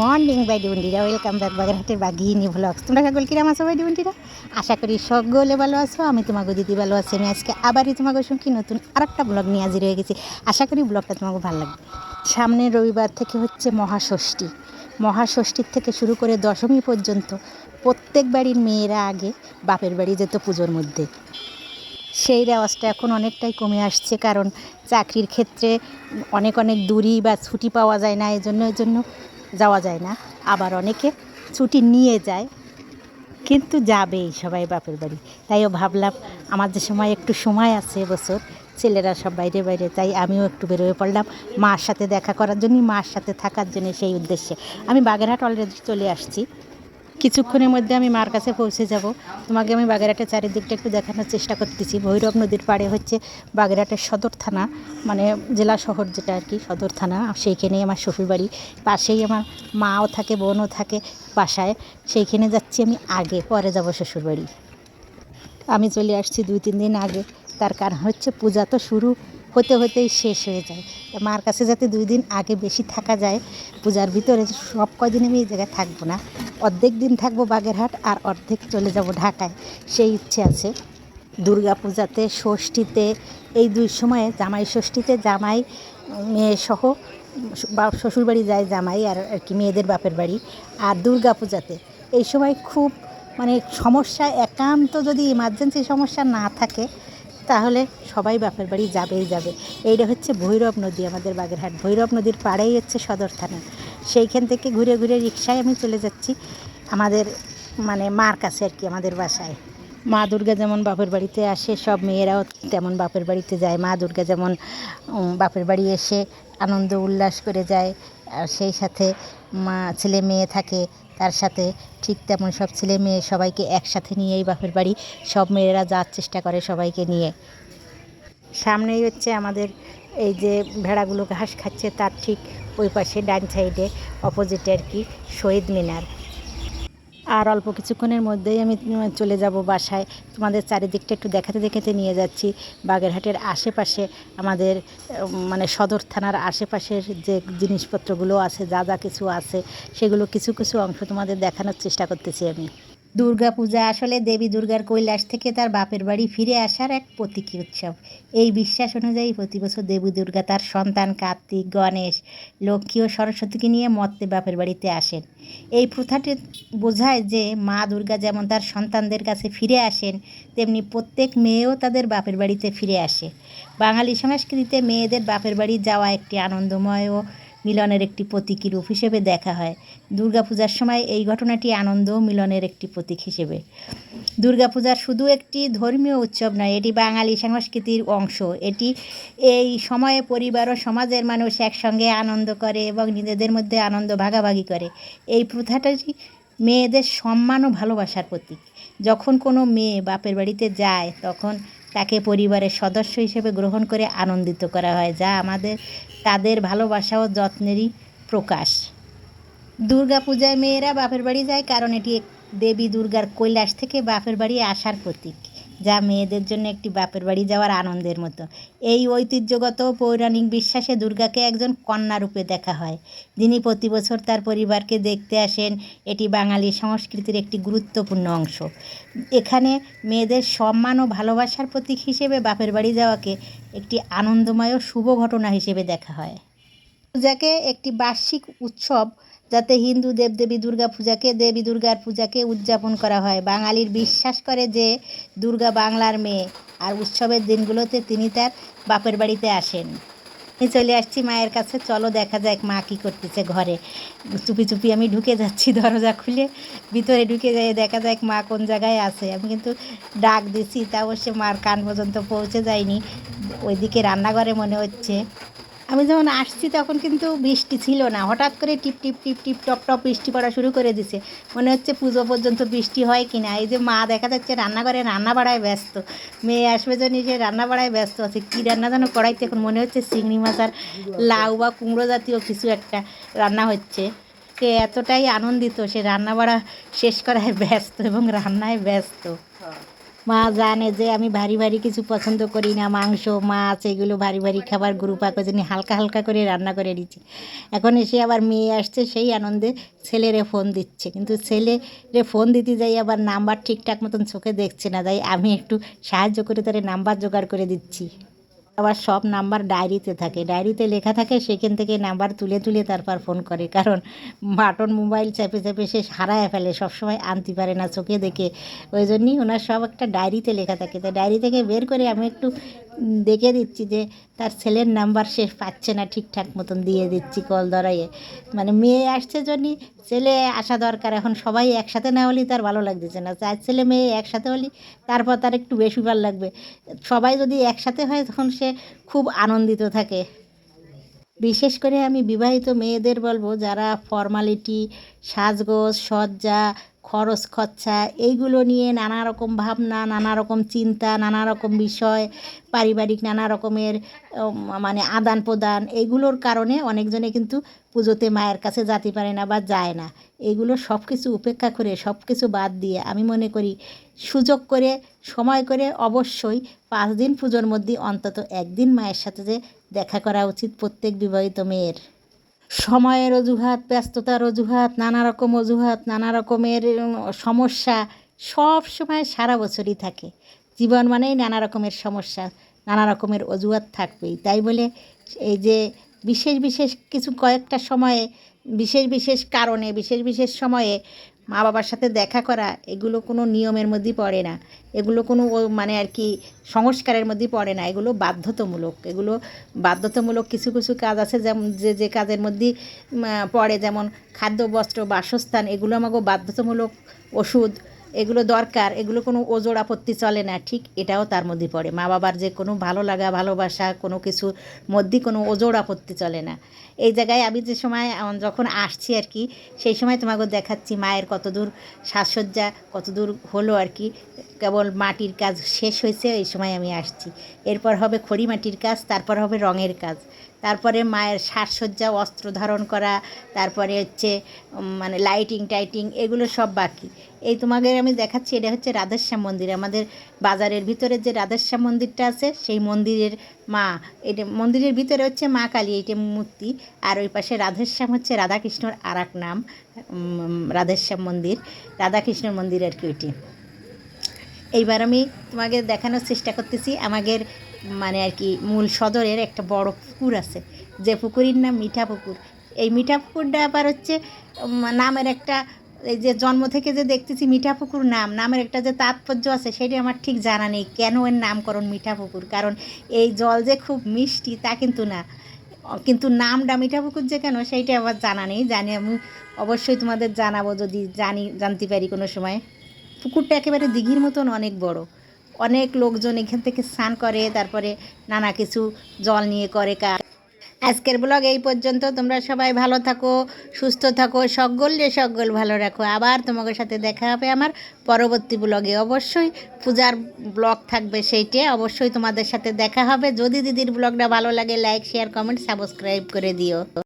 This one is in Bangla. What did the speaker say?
মর্নিং বাই বন্ডিরা ওয়েলকাম ব্যাক বাগেরহাটের বাঘিনী ভ্লগস তোমরা সকল কিরাম আছো বাইডি বন্ডিরা আশা করি সকলে ভালো আছো, আমি তোমাকে দিদি ভালো আছি, আমি আজকে আবারই তোমাকে সঙ্গে নতুন আর একটা ব্লগ নিয়ে হাজির হয়ে গেছি। আশা করি ব্লগটা তোমাকে ভালো লাগবে। সামনে রবিবার থেকে হচ্ছে মহাষষ্ঠী। মহাষষ্ঠীর থেকে শুরু করে দশমী পর্যন্ত প্রত্যেক বাড়ির মেয়েরা আগে বাপের বাড়ি যেত পুজোর মধ্যে। সেই রেওয়াজটা এখন অনেকটাই কমে আসছে, কারণ চাকরির ক্ষেত্রে অনেক অনেক দূরই বা ছুটি পাওয়া যায় না এই জন্য এই জন্য যাওয়া যায় না। আবার অনেকে ছুটি নিয়ে যায়, কিন্তু যাবেই সবাই বাপের বাড়ি। তাইও ভাবলাম, আমার যে সময় একটু সময় আছে বছর ছেলেরা সব বাইরে বাইরে, তাই আমিও একটু বেরোয় পড়লাম মার সাথে দেখা করার জন্যই, মার সাথে থাকার জন্য সেই উদ্দেশ্যে। আমি বাগেরহাট অলরেডি চলে আসছি। কিছুক্ষণের মধ্যে আমি মার কাছে পৌঁছে যাব। তোমাকে আমি বাগেরহাটের চারিদিকটা একটু দেখানোর চেষ্টা করতেছি। ভৈরব নদীর পাড়ে হচ্ছে বাগেরহাটের সদর থানা মানে জেলা শহর যেটা আর কি, সদর থানা। সেইখানেই আমার শ্বশুরবাড়ি, পাশেই আমার মাও থাকে, বোনও থাকে বাসায়। সেইখানে যাচ্ছি আমি আগে, পরে যাব শ্বশুরবাড়ি। আমি চলে আসছি দুই, তিন দিন আগে। তার কারণ হচ্ছে পূজা তো শুরু হতে হতেই শেষ হয়ে যায়। মার কাছে যাতে দুই দিন আগে বেশি থাকা যায়, পূজার ভিতরে সব কদিন আমি এই জায়গায় থাকব না। অর্ধেক দিন থাকব বাগেরহাট আর অর্ধেক চলে যাব ঢাকায়। সেই ইচ্ছে আছে। দুর্গা পূজাতে, ষষ্ঠীতে, এই দুই সময়ে জামাই ষষ্ঠীতে জামাই, মেয়ে সহ বা শ্বশুরবাড়ি যায় জামাই আর আর কি মেয়েদের বাপের বাড়ি। আর দুর্গা পূজাতে, এই সময় খুব মানে সমস্যা একান্ত যদি ইমার্জেন্সি সমস্যা না থাকে তাহলে সবাই বাপের বাড়ি যাবেই যাবে। এইটা হচ্ছে ভৈরব নদী আমাদের বাগেরহাট। ভৈরব নদীর পাড়েই হচ্ছে সদর থানা। সেইখান থেকে ঘুরে ঘুরে রিক্সায় আমি চলে যাচ্ছি আমাদের মানে মার কাছে আর কি, আমাদের বাসায়। মা দুর্গা যেমন বাপের বাড়িতে আসে, সব মেয়েরাও তেমন বাপের বাড়িতে যায়। মা দুর্গা যেমন বাপের বাড়ি এসে আনন্দ উল্লাস করে যায়। আর সেই সাথে মা, ছেলে মেয়ে থাকে তার সাথে ঠিক তেমন সব ছেলে মেয়ে সবাইকে একসাথে নিয়েই বাপের বাড়ি। সব মেয়েরা যাওয়ার চেষ্টা করে সবাইকে নিয়ে। সামনেই হচ্ছে আমাদের এই যে ভেড়াগুলো ঘাস খাচ্ছে, তার ঠিক ওই পাশে ডান সাইডে অপোজিটে আর কি শহীদ মিনার। আর অল্প কিছুক্ষণের মধ্যেই আমি চলে যাব বাসায়। তোমাদের চারিদিকটা একটু দেখাতে দেখাতে নিয়ে যাচ্ছি। বাগেরহাটের আশেপাশে আমাদের মানে সদর থানার আশেপাশের যে জিনিসপত্রগুলো আছে, যা যা কিছু আছে, সেগুলো কিছু কিছু অংশ তোমাদের দেখানোর চেষ্টা করতেছি আমি। দুর্গা পূজা আসলে দেবী দুর্গার কৈলাস থেকে তার বাপের বাড়ি ফিরে আসার এক প্রতীকী উৎসব। এই বিশ্বাস অনুযায়ী প্রতি বছর দেবী দুর্গা তার সন্তান কার্তিক, গণেশ, লক্ষ্মী ও সরস্বতীকে নিয়ে মর্তে বাপের বাড়িতে আসেন। এই প্রথাটি বোঝায় যে মা দুর্গা যেমন তার সন্তানদের কাছে ফিরে আসেন, তেমনি প্রত্যেক মেয়েও তাদের বাপের বাড়িতে ফিরে আসে। বাঙালি সংস্কৃতিতে মেয়েদের বাপের বাড়ি যাওয়া একটি আনন্দময় ও মিলনের একটি প্রতীকী রূপ হিসেবে দেখা হয়। দুর্গাপূজার সময় এই ঘটনাটি আনন্দ ও মিলনের একটি প্রতীক হিসেবে। দুর্গাপূজার শুধু একটি ধর্মীয় উৎসব নয়, এটি বাঙালি সংস্কৃতির অংশ। এটি এই সময়ে পরিবার ও সমাজের মানুষ একসঙ্গে আনন্দ করে এবং নিজেদের মধ্যে আনন্দ ভাগাভাগি করে। এই প্রথাটি মেয়েদের সম্মান ও ভালোবাসার প্রতীক। যখন কোনো মেয়ে বাপের বাড়িতে যায়, তখন তাকে পরিবারের সদস্য হিসেবে গ্রহণ করে আনন্দিত করা হয়, যা আমাদের তাদের ভালোবাসা ও যত্নেরই প্রকাশ। দুর্গা পূজায় মেয়েরা বাপের বাড়ি যায় কারণ এটি দেবী দুর্গার কৈলাস থেকে বাপের বাড়ি আসার প্রতীক। যা মেয়েদের জন্য একটি বাপের বাড়ি যাওয়ার আনন্দের মতো। এই ঐতিহ্যগত পৌরাণিক বিশ্বাসে দুর্গাকে একজন কন্যা রূপে দেখা হয়। যিনি প্রতি বছর তার পরিবারকে দেখতে আসেন, এটি বাঙালি সংস্কৃতির একটি গুরুত্বপূর্ণ অংশ। এখানে মেয়েদের সম্মান ও ভালোবাসার প্রতীক হিসেবে বাপের বাড়ি যাওয়াকে একটি আনন্দময় ও শুভ ঘটনা হিসেবে দেখা হয়। পূজাকে একটি বার্ষিক উৎসব যাতে হিন্দু দেবদেবী দুর্গা পূজাকে, দেবী দুর্গার পূজাকে উদযাপন করা হয়। বাঙালির বিশ্বাস করে যে দুর্গা বাংলার মেয়ে। আর উৎসবের দিনগুলোতে তিনি তার বাপের বাড়িতে আসেন। আমি চলে আসছি মায়ের কাছে। চলো দেখা যাক মা কী করতেছে ঘরে। চুপি চুপি আমি ঢুকে যাচ্ছি দরজা খুলে। ভিতরে ঢুকে যাই দেখা যাক মা কোন জায়গায় আছে। আমি কিন্তু ডাক দিছি, তা অবশ্য মার কান পর্যন্ত পৌঁছে যায়নি। ওইদিকে রান্নাঘরে মনে হচ্ছে আমি যখন আসছি তখন কিন্তু বৃষ্টি ছিল না। হঠাৎ করে টিপ টিপ টিপ টিপ, টপ টপ বৃষ্টি পড়া শুরু করে দিছে। মনে হচ্ছে পুজো পর্যন্ত বৃষ্টি হয় কি না এই যে মা দেখা যাচ্ছে রান্নাঘরে রান্না বাড়ায় ব্যস্ত। মেয়ে আসবে জন্য সে রান্না বাড়ায় ব্যস্ত আছে। কী রান্না যেন কড়াইতে এখন মনে হচ্ছে চিংড়ি মাছ আর লাউ বা কুমড়ো জাতীয় কিছু একটা রান্না হচ্ছে। সে এতটাই আনন্দিত সে রান্না বাড়া শেষ করায় ব্যস্ত এবং রান্নায় ব্যস্ত। মা জানে যে আমি ভারী ভারী কিছু পছন্দ করি না, মাংস, মাছ, এগুলো ভারী ভারী খাবার গুরু পাকো জন্য হালকা হালকা করে রান্না করে দিচ্ছি। এখন এসে আবার মেয়ে আসছে, সেই আনন্দে ছেলেরে ফোন দিচ্ছে। কিন্তু ছেলেরে ফোন দিতে যাই আবার নাম্বার ঠিকঠাক মতন চোখে দেখছে না, তাই আমি একটু সাহায্য করে তারে নাম্বার জোগাড় করে দিচ্ছি। আবার সব নাম্বার ডায়েরিতে থাকে। ডায়েরিতে লেখা থাকে, সেখান থেকে নাম্বার তুলে তুলে তারপর ফোন করে। কারণ বাটন মোবাইল চাপে চাপে সে হারায় ফেলে, সবসময় আনতে পারে না চোখে দেখে। ওই জন্যই ওনার সব একটা ডায়েরিতে লেখা থাকে। তো ডায়েরি থেকে বের করে আমি একটু দেখে দিচ্ছি যে তার ছেলের নাম্বার সে পাচ্ছে না ঠিকঠাক মতন দিয়ে দিচ্ছি কল ধরাইয়ে। মানে মেয়ে আসছে জন্যই ছেলে আসা দরকার, এখন সবাই একসাথে না হলেই তার ভালো লাগতেছে না। চার ছেলে মেয়ে একসাথে হলি তারপর তার একটু বেশি ভালো লাগবে। সবাই যদি একসাথে হয় তখন সে খুব আনন্দিত থাকে। বিশেষ করে আমি বিবাহিত মেয়েদের বলব, যারা ফর্মালিটি সাজগোজ সজ্জা খরচ খরচা, এইগুলো নিয়ে নানা রকম ভাবনা, নানা রকম চিন্তা, নানা রকম বিষয়, পারিবারিক নানা রকমের মানে আদান প্রদান, এইগুলোর কারণে অনেকজনে কিন্তু পুজোতে মায়ের কাছে যেতে পারে না বা যায় না। এগুলো সব কিছু উপেক্ষা করে সব কিছু বাদ দিয়ে আমি মনে করি সুযোগ করে, সময় করে অবশ্যই পাঁচ দিন পুজোর মধ্যে অন্তত একদিন মায়ের সাথে যে দেখা করা উচিত প্রত্যেক বিবাহিত মেয়ের। সময়ের অজুহাত, ব্যস্ততার অজুহাত, নানা রকম অজুহাত, নানা রকমের সমস্যা সব সময় সারা বছরই থাকে। জীবন মানেই নানা রকমের সমস্যা, নানা রকমের অজুহাত থাকবেই। তাই বলে এই যে বিশেষ বিশেষ কিছু কয়েকটা সময়ে, বিশেষ বিশেষ কারণে, বিশেষ বিশেষ সময়ে মা বাবার সাথে দেখা করা, এগুলো কোনো নিয়মের মধ্যেই পড়ে না। এগুলো কোনো মানে আর কি সংস্কারের মধ্যে পড়ে না। এগুলো বাধ্যতামূলক। এগুলো বাধ্যতামূলক কিছু কিছু কাজ আছে যেমন যে যে কাজের মধ্যে পড়ে যেমন খাদ্য, বস্ত্র, বাসস্থান, এগুলো আমাকে বাধ্যতামূলক ওষুধ এগুলো দরকার, এগুলো কোনো ওজোর আপত্তি চলে না, ঠিক এটাও তার মধ্যে পড়ে। মা বাবার যে কোনো ভালো লাগা, ভালোবাসা, কোনো কিছুর মধ্যে কোনো ওজোর আপত্তি চলে না। এই জায়গায় আমি যে সময় যখন আসছি আর কি, সেই সময় তোমাকে দেখাচ্ছি মায়ের কতদূর সাজসজ্জা, কতদূর হলো আর কি, কেবল মাটির কাজ শেষ হয়েছে, এই সময় আমি আসছি। এরপর হবে খড়ি মাটির কাজ, তারপর হবে রঙের কাজ। তারপরে মায়ের সাজসজ্জা, অস্ত্র ধারণ করা, তারপরে হচ্ছে মানে লাইটিং টাইটিং এগুলো সব বাকি। এই তোমাকে আমি দেখাচ্ছি, এটা হচ্ছে রাধেশ্যাম মন্দির। আমাদের বাজারের ভিতরে যে রাধেশ্যাম মন্দিরটা আছে, সেই মন্দিরের মা, এটা মন্দিরের ভিতরে হচ্ছে মা কালী এইটা মূর্তি। আর ওই পাশে রাধেশ্যাম হচ্ছে রাধাকৃষ্ণর আর এক নাম রাধেশ্যাম মন্দির রাধাকৃষ্ণর মন্দির আর কি ওইটি। এইবার আমি তোমাকে দেখানোর চেষ্টা করতেছি, আমাদের মানে আর কি মূল সদরের একটা বড় পুকুর আছে। যে পুকুরের নাম মিঠা পুকুর। এই মিঠা পুকুরটা আবার হচ্ছে নামের একটা, এই যে জন্ম থেকে যে দেখতেছি মিঠা পুকুর নাম, নামের একটা যে তাৎপর্য আছে সেটা আমার ঠিক জানা নেই কেন এর নামকরণ মিঠা পুকুর। কারণ এই জল যে খুব মিষ্টি তা কিন্তু না। কিন্তু নামটা মিঠা পুকুর যে কেন সেইটা আবার জানা নেই। জানি আমি অবশ্যই তোমাদের জানাব যদি জানি, জানতে পারি কোনো সময়। পুকুরটা একেবারে দিঘির মতন অনেক বড়। অনেক লোকজন এখান থেকে স্নান করে, তারপরে নানা কিছু জল নিয়ে করে কাজ আজকের ব্লগ এই পর্যন্ত। তোমরা সবাই ভালো থাকো, সুস্থ থাকো, সকলে সকল ভালো রাখো। আবার তোমাদের সাথে দেখা হবে আমার পরবর্তী ব্লগে। অবশ্যই পূজার ব্লগ থাকবে সেইটে। অবশ্যই তোমাদের সাথে দেখা হবে। যদি দিদির ব্লগটা ভালো লাগে লাইক শেয়ার কমেন্ট সাবস্ক্রাইব করে দিও।